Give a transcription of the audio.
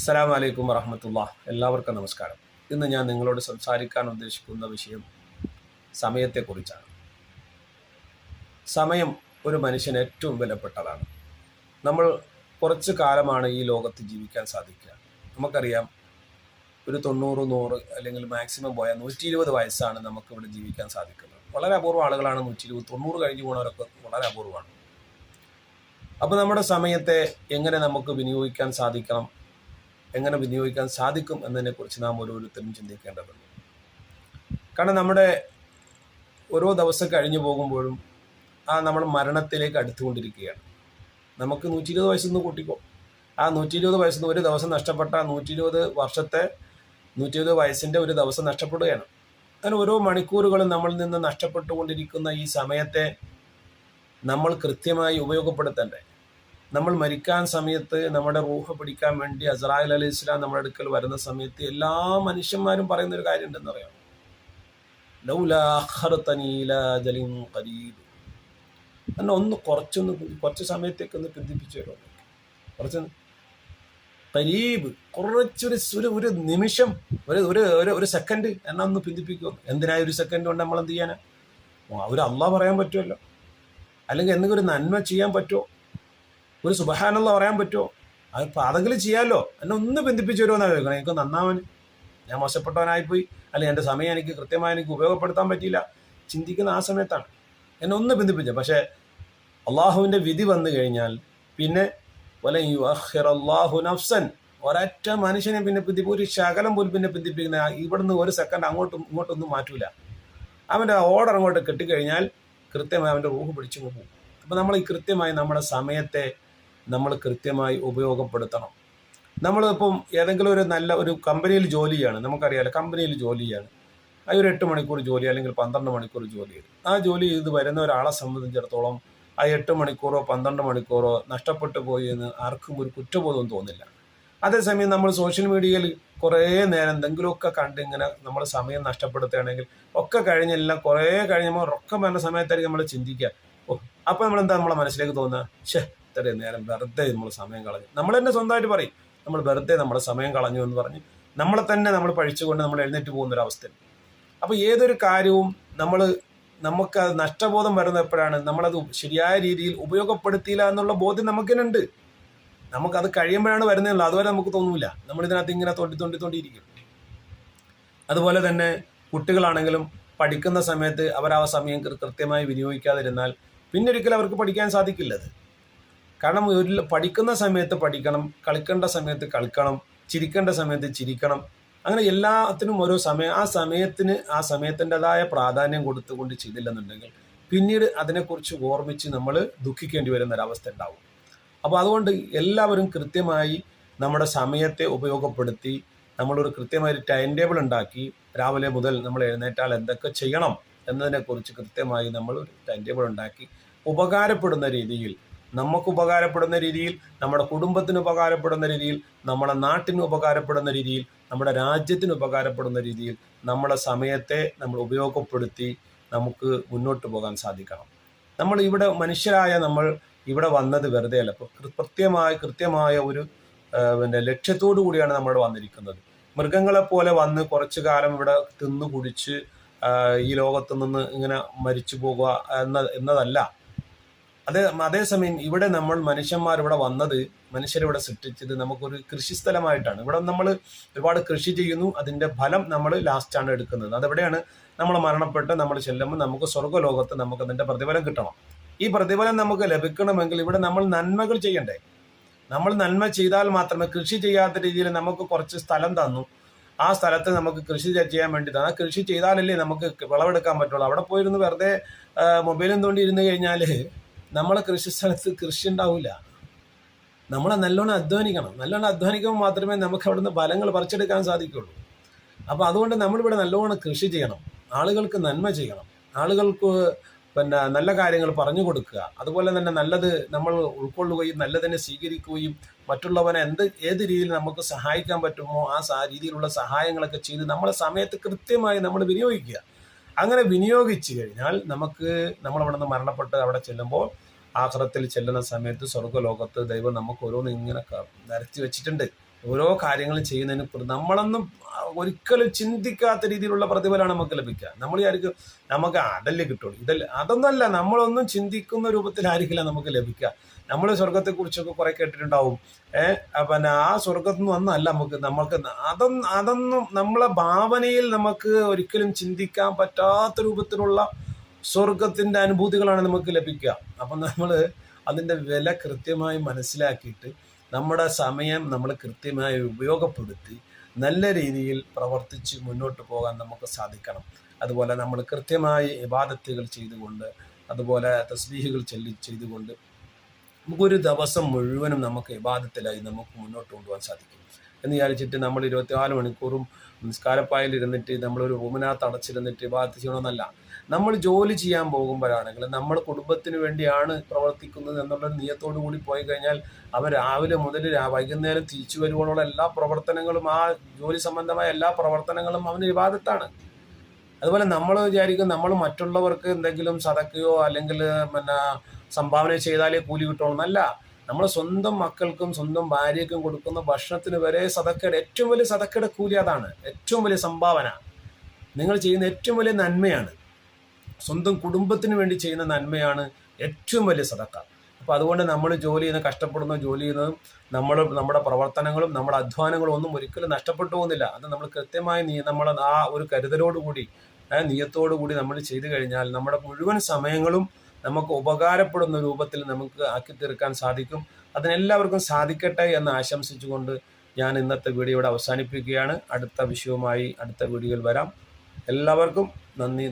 അസ്സലാമു വലൈക്കും വറഹമത്തുള്ള. എല്ലാവർക്കും നമസ്കാരം. ഇന്ന് ഞാൻ നിങ്ങളോട് സംസാരിക്കാൻ ഉദ്ദേശിക്കുന്ന വിഷയം സമയത്തെക്കുറിച്ചാണ്. സമയം ഒരു മനുഷ്യന് ഏറ്റവും വിലപ്പെട്ടതാണ്. നമ്മൾ കുറച്ച് കാലമാണ് ഈ ലോകത്ത് ജീവിക്കാൻ സാധിക്കുക. നമുക്കറിയാം ഒരു തൊണ്ണൂറ് നൂറ് അല്ലെങ്കിൽ മാക്സിമം പോയാൽ നൂറ്റി ഇരുപത് വയസ്സാണ് നമുക്കിവിടെ ജീവിക്കാൻ സാധിക്കുന്നത്. വളരെ അപൂർവം ആളുകളാണ് നൂറ്റി ഇരുപത് തൊണ്ണൂറ് കഴിഞ്ഞ് പോകുന്നവരൊക്കെ വളരെ അപൂർവമാണ്. അപ്പോൾ നമ്മുടെ സമയത്തെ എങ്ങനെ നമുക്ക് വിനിയോഗിക്കാൻ സാധിക്കണം? എങ്ങനെ വിനിയോഗിക്കാൻ സാധിക്കും എന്നതിനെക്കുറിച്ച് നാം ഓരോരുത്തരും ചിന്തിക്കേണ്ടതുണ്ട്. കാരണം നമ്മുടെ ഓരോ ദിവസം കഴിഞ്ഞു പോകുമ്പോഴും ആ നമ്മൾ മരണത്തിലേക്ക് അടുത്തുകൊണ്ടിരിക്കുകയാണ്. നമുക്ക് നൂറ്റി ഇരുപത് വയസ്സൊന്ന് കൂട്ടിക്കോ. ആ നൂറ്റി ഇരുപത് വയസ്സിൽ ഒരു ദിവസം നഷ്ടപ്പെട്ട നൂറ്റി ഇരുപത് വർഷത്തെ നൂറ്റി ഇരുപത് വയസ്സിന്റെ ഒരു ദിവസം നഷ്ടപ്പെടുകയാണ്. അങ്ങനെ ഓരോ മണിക്കൂറുകളും നമ്മളിൽ നിന്ന് നഷ്ടപ്പെട്ടുകൊണ്ടിരിക്കുന്ന ഈ സമയത്തെ നമ്മൾ കൃത്യമായി ഉപയോഗപ്പെടുത്തണ്ടേ? നമ്മൾ മരിക്കാൻ സമയത്ത് നമ്മുടെ റൂഹ് പിടിക്കാൻ വേണ്ടി അസറായിൽ അലി ഇസ്ലാം നമ്മുടെ അടുക്കൽ വരുന്ന സമയത്ത് എല്ലാ മനുഷ്യന്മാരും പറയുന്ന ഒരു കാര്യം ഉണ്ടെന്ന് അറിയാം. എന്നെ ഒന്ന് കുറച്ചൊന്ന് കുറച്ച് സമയത്തേക്ക് ഒന്ന് പിന്തിപ്പിച്ചു തരുമോ? കുറച്ച് കരീബ് കുറച്ചൊരു ഒരു ഒരു നിമിഷം ഒരു ഒരു ഒരു സെക്കൻഡ് എന്നെ ഒന്ന് പിന്തിപ്പിക്കുമോ എന്തിനായി ഒരു സെക്കൻഡ് കൊണ്ട് നമ്മൾ എന്ത് ചെയ്യാനാ ഒരു അള്ളാഹ് പറയാൻ പറ്റുമല്ലോ അല്ലെങ്കിൽ എന്തെങ്കിലും ഒരു നന്മ ചെയ്യാൻ പറ്റുമോ ഒരു സുബഹാനുള്ള പറയാൻ പറ്റുമോ? അത് ഇപ്പം അതെങ്കിലും ചെയ്യാമല്ലോ എന്നെ ഒന്ന് ബന്ധിപ്പിച്ചു വരുമോ എന്നാണ് ചോദിക്കണം. എനിക്ക് നന്നാവൻ ഞാൻ മോശപ്പെട്ടവനായിപ്പോയി. അല്ലെങ്കിൽ എന്റെ സമയം എനിക്ക് കൃത്യമായി എനിക്ക് ഉപയോഗപ്പെടുത്താൻ പറ്റിയില്ല. ചിന്തിക്കുന്ന ആ സമയത്താണ്. എന്നെ ഒന്ന് ബന്ധിപ്പിച്ചത് പക്ഷേ അള്ളാഹുവിന്റെ വിധി വന്നു കഴിഞ്ഞാൽ പിന്നെ വല നഫ്സൻ ഒരൊറ്റ മനുഷ്യനെ പിന്നെ പിന്തി ഒരു ശകലം പോലും പിന്നെ പിന്തിപ്പിക്കുന്ന ഇവിടുന്ന് ഒരു സെക്കൻഡ് അങ്ങോട്ടും ഇങ്ങോട്ടൊന്നും മാറ്റൂല. അവന്റെ ഓർഡർ അങ്ങോട്ട് കിട്ടിക്കഴിഞ്ഞാൽ കൃത്യമായി അവന്റെ റൂഹ് പിടിച്ചു പോകും. അപ്പോൾ നമ്മൾ ഈ കൃത്യമായി നമ്മുടെ സമയത്തെ നമ്മൾ കൃത്യമായി ഉപയോഗപ്പെടുത്തണം. നമ്മളിപ്പം ഏതെങ്കിലും ഒരു നല്ല ഒരു കമ്പനിയിൽ ജോലിയാണ് നമുക്കറിയാലോ കമ്പനിയിൽ ജോലിയാണ്. ആ ഒരു എട്ട് മണിക്കൂർ ജോലി അല്ലെങ്കിൽ പന്ത്രണ്ട് മണിക്കൂർ ജോലി ആ ജോലി ചെയ്ത് വരുന്ന ഒരാളെ സംബന്ധിച്ചിടത്തോളം ആ എട്ട് മണിക്കൂറോ പന്ത്രണ്ട് മണിക്കൂറോ നഷ്ടപ്പെട്ടു പോയി എന്ന് ആർക്കും ഒരു കുറ്റബോധവും തോന്നില്ല. അതേസമയം നമ്മൾ സോഷ്യൽ മീഡിയയിൽ കുറേ നേരം എന്തെങ്കിലുമൊക്കെ കണ്ട് ഇങ്ങനെ നമ്മൾ സമയം നഷ്ടപ്പെടുത്തുകയാണെങ്കിൽ ഒക്കെ കഴിഞ്ഞെല്ലാം കുറേ കഴിഞ്ഞപ്പോൾ ഒക്കെ വരുന്ന സമയത്തായിരിക്കും നമ്മൾ ചിന്തിക്കുക. അപ്പോൾ നമ്മൾ എന്താ നമ്മളെ മനസ്സിലേക്ക് തോന്നുക? ഷേ ഇത്രയും നേരം വെറുതെ നമ്മൾ സമയം കളഞ്ഞു. നമ്മൾ തന്നെ സ്വന്തമായിട്ട് പറയും നമ്മൾ വെറുതെ നമ്മുടെ സമയം കളഞ്ഞു എന്ന് പറഞ്ഞ് നമ്മളെ തന്നെ നമ്മൾ പഴിച്ചുകൊണ്ട് നമ്മൾ എഴുന്നേറ്റ് പോകുന്ന ഒരു അവസ്ഥയാണ് അപ്പോൾ ഏതൊരു കാര്യവും നമ്മൾ നമുക്ക് അത് നഷ്ടബോധം വരുന്ന എപ്പോഴാണ് നമ്മളത് ശരിയായ രീതിയിൽ ഉപയോഗപ്പെടുത്തിയില്ല എന്നുള്ള ബോധ്യം നമുക്കിനുണ്ട് നമുക്കത് കഴിയുമ്പോഴാണ് വരുന്നതുള്ളൂ അതുവരെ നമുക്ക് തോന്നൂല. നമ്മളിതിനകത്ത് ഇങ്ങനെ തൊണ്ടി തൊണ്ടി തൊണ്ടിയിരിക്കും അതുപോലെ തന്നെ കുട്ടികളാണെങ്കിലും പഠിക്കുന്ന സമയത്ത് അവർ ആ സമയം കൃത്യമായി വിനിയോഗിക്കാതിരുന്നാൽ പിന്നൊരിക്കലും അവർക്ക് പഠിക്കാൻ സാധിക്കില്ല അത്. കാരണം ഒരു പഠിക്കുന്ന സമയത്ത് പഠിക്കണം കളിക്കേണ്ട സമയത്ത് കളിക്കണം ചിരിക്കേണ്ട സമയത്ത് ചിരിക്കണം. അങ്ങനെ എല്ലാത്തിനും ഓരോ സമയം ആ സമയത്തിന് ആ സമയത്തിന്റെതായ പ്രാധാന്യം കൊടുത്തുകൊണ്ട് ചെയ്തില്ലെന്നുണ്ടെങ്കിൽ പിന്നീട് അതിനെക്കുറിച്ച് ഓർമ്മിച്ച് നമ്മൾ ദുഃഖിക്കേണ്ടി വരുന്ന ഒരവസ്ഥ ഉണ്ടാവും. അപ്പോൾ അതുകൊണ്ട് എല്ലാവരും കൃത്യമായി നമ്മുടെ സമയത്തെ ഉപയോഗപ്പെടുത്തി നമ്മളൊരു കൃത്യമായ ഒരു ടൈം ടേബിൾ ഉണ്ടാക്കി രാവിലെ മുതൽ നമ്മൾ എഴുന്നേറ്റാൽ എന്തൊക്കെ ചെയ്യണം എന്നതിനെക്കുറിച്ച് കൃത്യമായി നമ്മൾ ഒരു ടൈം ടേബിൾ ഉണ്ടാക്കി ഉപകാരപ്പെടുന്ന രീതിയിൽ നമുക്ക് ഉപകാരപ്പെടുന്ന രീതിയിൽ നമ്മുടെ കുടുംബത്തിന് ഉപകാരപ്പെടുന്ന രീതിയിൽ നമ്മുടെ നാട്ടിന് ഉപകാരപ്പെടുന്ന രീതിയിൽ നമ്മുടെ രാജ്യത്തിന് ഉപകാരപ്പെടുന്ന രീതിയിൽ നമ്മുടെ സമയത്തെ നമ്മൾ ഉപയോഗപ്പെടുത്തി നമുക്ക് മുന്നോട്ട് പോകാൻ സാധിക്കണം. നമ്മൾ ഇവിടെ മനുഷ്യരായ നമ്മൾ ഇവിടെ വന്നത് വെറുതെ അല്ല. കൃത്യമായ കൃത്യമായ ഒരു പിന്നെ ലക്ഷ്യത്തോടു കൂടിയാണ് നമ്മൾ വന്നിരിക്കുന്നത്. മൃഗങ്ങളെ പോലെ വന്ന് കുറച്ചു കാലം ഇവിടെ തിന്നു കുടിച്ച് ഈ ലോകത്ത് നിന്ന് ഇങ്ങനെ മരിച്ചു പോകുക എന്ന എന്നതല്ല. അതേ അതേസമയം ഇവിടെ നമ്മൾ മനുഷ്യന്മാർ ഇവിടെ വന്നത് മനുഷ്യരിവിടെ സൃഷ്ടിച്ചത് നമുക്കൊരു കൃഷിസ്ഥലമായിട്ടാണ്. ഇവിടെ നമ്മൾ ഒരുപാട് കൃഷി ചെയ്യുന്നു അതിന്റെ ഫലം നമ്മൾ ലാസ്റ്റാണ് എടുക്കുന്നത്. അതെവിടെയാണ്? നമ്മൾ മരണപ്പെട്ട് നമ്മൾ ചെല്ലുമ്പോൾ നമുക്ക് സ്വർഗലോകത്ത് നമുക്ക് അതിന്റെ പ്രതിഫലം കിട്ടണം. ഈ പ്രതിഫലം നമുക്ക് ലഭിക്കണമെങ്കിൽ ഇവിടെ നമ്മൾ നന്മകൾ ചെയ്യണ്ടേ? നമ്മൾ നന്മ ചെയ്താൽ മാത്രമേ കൃഷി ചെയ്യാത്ത രീതിയിൽ നമുക്ക് കുറച്ച് സ്ഥലം തന്നു. ആ സ്ഥലത്ത് നമുക്ക് കൃഷി ചെയ്യാൻ വേണ്ടി തന്നെ. കൃഷി ചെയ്താലല്ലേ നമുക്ക് വിളവെടുക്കാൻ പറ്റുള്ളൂ. അവിടെ പോയിരുന്ന് വെറുതെ മൊബൈലും തോണ്ടി ഇരുന്ന് കഴിഞ്ഞാൽ നമ്മളെ കൃഷി സ്ഥലത്ത് കൃഷി ഉണ്ടാവില്ല നമ്മളെ നല്ലോണം അധ്വാനിക്കണം. നല്ലോണം അധ്വാനിക്കുമ്പോൾ മാത്രമേ നമുക്ക് അവിടുന്ന് ഫലങ്ങൾ പറിച്ചെടുക്കാൻ സാധിക്കുള്ളൂ. അപ്പോൾ അതുകൊണ്ട് നമ്മളിവിടെ നല്ലോണം കൃഷി ചെയ്യണം. ആളുകൾക്ക് നന്മ ചെയ്യണം. ആളുകൾക്ക് പിന്നെ നല്ല കാര്യങ്ങൾ പറഞ്ഞു കൊടുക്കുക. അതുപോലെ തന്നെ നല്ലത് നമ്മൾ ഉൾക്കൊള്ളുകയും നല്ലതിനെ സ്വീകരിക്കുകയും മറ്റുള്ളവനെ എന്ത് ഏത് രീതിയിൽ നമുക്ക് സഹായിക്കാൻ പറ്റുമോ ആ രീതിയിലുള്ള സഹായങ്ങളൊക്കെ ചെയ്ത് നമ്മളെ സമയത്ത് കൃത്യമായി നമ്മൾ വിനിയോഗിക്കുക. അങ്ങനെ വിനിയോഗിച്ചു കഴിഞ്ഞാൽ നമുക്ക് നമ്മൾ അവിടെ നിന്ന് മരണപ്പെട്ട് അവിടെ ചെല്ലുമ്പോൾ ആഹ്റത്തിൽ ചെല്ലുന്ന സമയത്ത് സ്വർഗലോകത്ത് ദൈവം നമുക്ക് ഓരോന്ന് ഇങ്ങനെ നിരത്തി വെച്ചിട്ടുണ്ട്. ഓരോ കാര്യങ്ങളും ചെയ്യുന്നതിന് നമ്മളൊന്നും ഒരിക്കലും ചിന്തിക്കാത്ത രീതിയിലുള്ള പ്രതിഫലമാണ് നമുക്ക് ലഭിക്കുക. നമ്മൾ വിചാരിക്കും നമുക്ക് അതല്ലേ കിട്ടുള്ളൂ. ഇതല്ല അതൊന്നല്ല. നമ്മളൊന്നും ചിന്തിക്കുന്ന രൂപത്തിലായിരിക്കില്ല നമുക്ക് ലഭിക്കുക. നമ്മൾ സ്വർഗത്തെക്കുറിച്ചൊക്കെ കുറെ കേട്ടിട്ടുണ്ടാവും. ഏഹ് പിന്നെ ആ സ്വർഗത്തിൽ നിന്ന് ഒന്നല്ല നമുക്ക് നമ്മൾക്ക് അതൊന്നും അതൊന്നും നമ്മളെ ഭാവനയിൽ നമുക്ക് ഒരിക്കലും ചിന്തിക്കാൻ പറ്റാത്ത രൂപത്തിലുള്ള സ്വർഗത്തിന്റെ അനുഭൂതികളാണ് നമുക്ക് ലഭിക്കുക. അപ്പം നമ്മൾ അതിന്റെ വില കൃത്യമായി മനസ്സിലാക്കിയിട്ട് നമ്മുടെ സമയം നമ്മൾ കൃത്യമായി ഉപയോഗപ്പെടുത്തി നല്ല രീതിയിൽ പ്രവർത്തിച്ച് മുന്നോട്ട് പോകാൻ നമുക്ക് സാധിക്കണം. അതുപോലെ നമ്മൾ കൃത്യമായി ഇബാദത്തുകൾ ചെയ്തുകൊണ്ട് അതുപോലെ തസ്ബീഹുകൾ ചൊല്ലി ചെയ്തുകൊണ്ട് നമുക്കൊരു ദിവസം മുഴുവനും നമുക്ക് ഇബാദത്തിലായി നമുക്ക് മുന്നോട്ട് കൊണ്ടുപോകാൻ സാധിക്കും. എന്ന് വിചാരിച്ചിട്ട് നമ്മൾ ഇരുപത്തിനാല് മണിക്കൂറും നിസ്കാരപ്പായിൽ ഇരുന്നിട്ട് നമ്മളൊരു റൂമിനകത്ത് അടച്ചിരുന്നിട്ട് ഇബാദത്ത് ചെയ്യണമെന്നല്ല നമ്മൾ ജോലി ചെയ്യാൻ പോകുമ്പോഴാണെങ്കിൽ നമ്മൾ കുടുംബത്തിന് വേണ്ടിയാണ് പ്രവർത്തിക്കുന്നത് എന്നുള്ളൊരു നിയത്തോടു കൂടി പോയി കഴിഞ്ഞാൽ അവൻ രാവിലെ മുതൽ വൈകുന്നേരം തിരിച്ചു വരുവോളുള്ള എല്ലാ പ്രവർത്തനങ്ങളും ആ ജോലി സംബന്ധമായ എല്ലാ പ്രവർത്തനങ്ങളും അവന് വിവാദത്താണ്. അതുപോലെ നമ്മൾ വിചാരിക്കും നമ്മൾ മറ്റുള്ളവർക്ക് എന്തെങ്കിലും സതക്കുകയോ അല്ലെങ്കിൽ പിന്നെ സംഭാവന ചെയ്താലേ കൂലി കിട്ടുള്ളൂ എന്നല്ല. നമ്മൾ സ്വന്തം മക്കൾക്കും സ്വന്തം ഭാര്യയ്ക്കും കൊടുക്കുന്ന ഭക്ഷണത്തിന് വരെ സതക്കയുടെ ഏറ്റവും വലിയ സതക്കയുടെ കൂലി അതാണ്. ഏറ്റവും വലിയ സംഭാവന. നിങ്ങൾ ചെയ്യുന്ന ഏറ്റവും വലിയ നന്മയാണ്. സ്വന്തം കുടുംബത്തിന് വേണ്ടി ചെയ്യുന്ന നന്മയാണ് ഏറ്റവും വലിയ സതക്ക അപ്പോൾ അതുകൊണ്ട് നമ്മൾ ജോലി ചെയ്യുന്ന കഷ്ടപ്പെടുന്ന ജോലി ചെയ്യുന്നതും നമ്മൾ നമ്മുടെ പ്രവർത്തനങ്ങളും നമ്മുടെ അധ്വാനങ്ങളും ഒന്നും ഒരിക്കലും നഷ്ടപ്പെട്ടു പോകുന്നില്ല. അത് നമ്മൾ കൃത്യമായി നീ നമ്മൾ ആ ഒരു കരുതലോടുകൂടി കൂടി നമ്മൾ ചെയ്തു കഴിഞ്ഞാൽ നമ്മുടെ മുഴുവൻ സമയങ്ങളും നമുക്ക് ഉപകാരപ്പെടുന്ന രൂപത്തിൽ നമുക്ക് ആക്കി തീർക്കാൻ സാധിക്കും. അതിനെല്ലാവർക്കും സാധിക്കട്ടെ എന്ന് ആശംസിച്ചുകൊണ്ട് ഞാൻ ഇന്നത്തെ വീഡിയോ ഇവിടെ അവസാനിപ്പിക്കുകയാണ്. അടുത്ത വിഷയവുമായി അടുത്ത വീഡിയോയിൽ വരാം. എല്ലാവർക്കും നന്ദി.